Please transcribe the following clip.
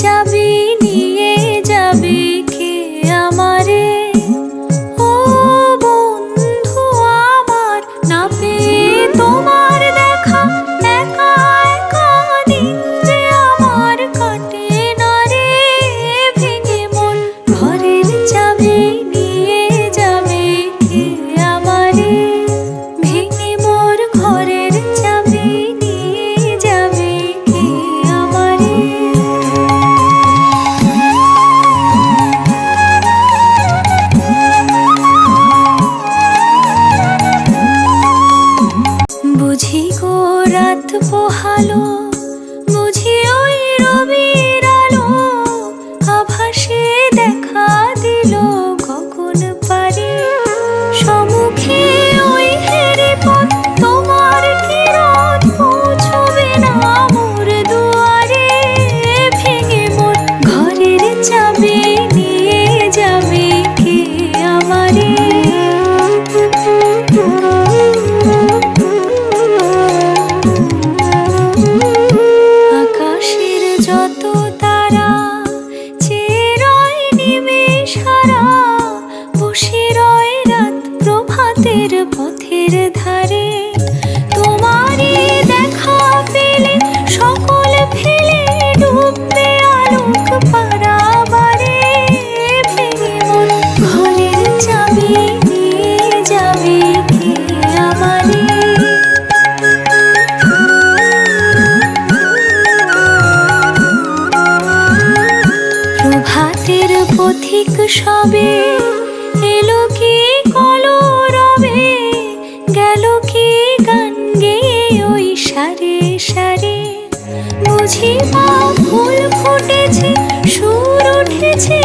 চাবি বুঝি গো রাত পোহালো বুঝি ওই রবির যত তারা চেরয় নিমেষ হারা বসে রয় রাত প্রভাতের পথের ধারে। তোমারই দেখা সকল ফেলে ডুববে ঘরের চাবি পথিক সবে এলো কি কলরবে? গেল কি গান গে ওই সারে সারে? বুঝি মা ফুল ফুটেছে, সুর উঠেছে